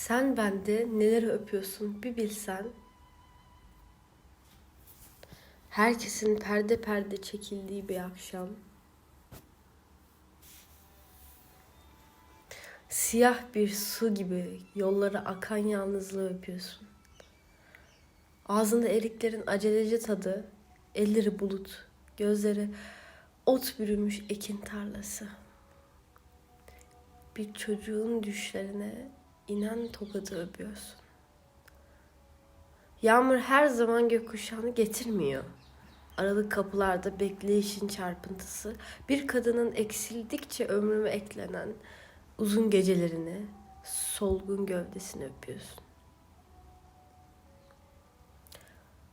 Sen bende neler öpüyorsun bir bilsen. Herkesin perde perde çekildiği bir akşam. Siyah bir su gibi yollara akan yalnızlığı öpüyorsun. Ağzında eriklerin aceleci tadı, elleri bulut, gözleri ot bürümüş ekin tarlası. Bir çocuğun düşlerine inen tokadı öpüyorsun. Yağmur her zaman gökkuşağını getirmiyor. Aralık kapılarda bekleyişin çarpıntısı, bir kadının eksildikçe ömrüme eklenen uzun gecelerini, solgun gövdesini öpüyorsun.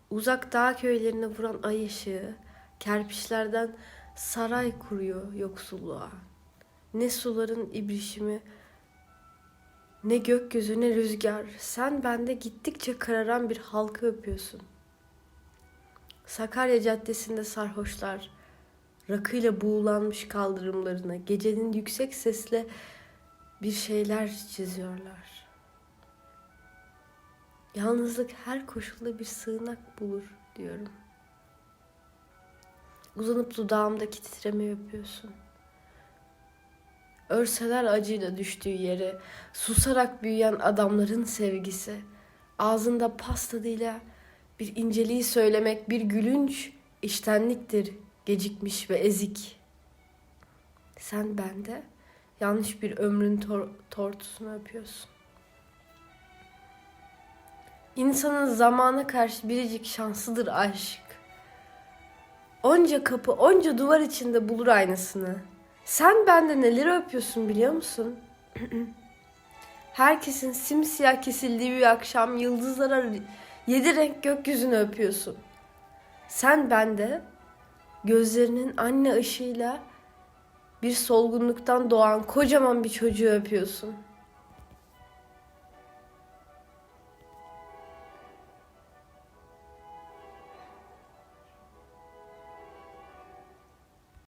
Uzak dağ köylerine vuran ay ışığı, kerpiçlerden saray kuruyor yoksulluğa. Ne suların ibrişimi, ne gökyüzü ne rüzgar, sen bende gittikçe kararan bir halkı öpüyorsun. Sakarya Caddesi'nde sarhoşlar, rakıyla buğulanmış kaldırımlarına gecenin yüksek sesle bir şeyler çiziyorlar. Yalnızlık her koşulda bir sığınak bulur diyorum. Uzanıp dudağımdaki titremeyi öpüyorsun. Örseler acıyla düştüğü yere, susarak büyüyen adamların sevgisi, ağzında pas tadıyla bir inceliği söylemek bir gülünç iştenliktir gecikmiş ve ezik. Sen bende yanlış bir ömrün tor- tortusunu öpüyorsun. İnsanın zamana karşı biricik şansıdır aşk. Onca kapı, onca duvar içinde bulur aynısını. Sen bende neler öpüyorsun biliyor musun? Herkesin simsiyah kesildiği bir akşam yıldızlara yedi renk gökyüzünü öpüyorsun. Sen bende gözlerinin anne ışığıyla bir solgunluktan doğan kocaman bir çocuğu öpüyorsun.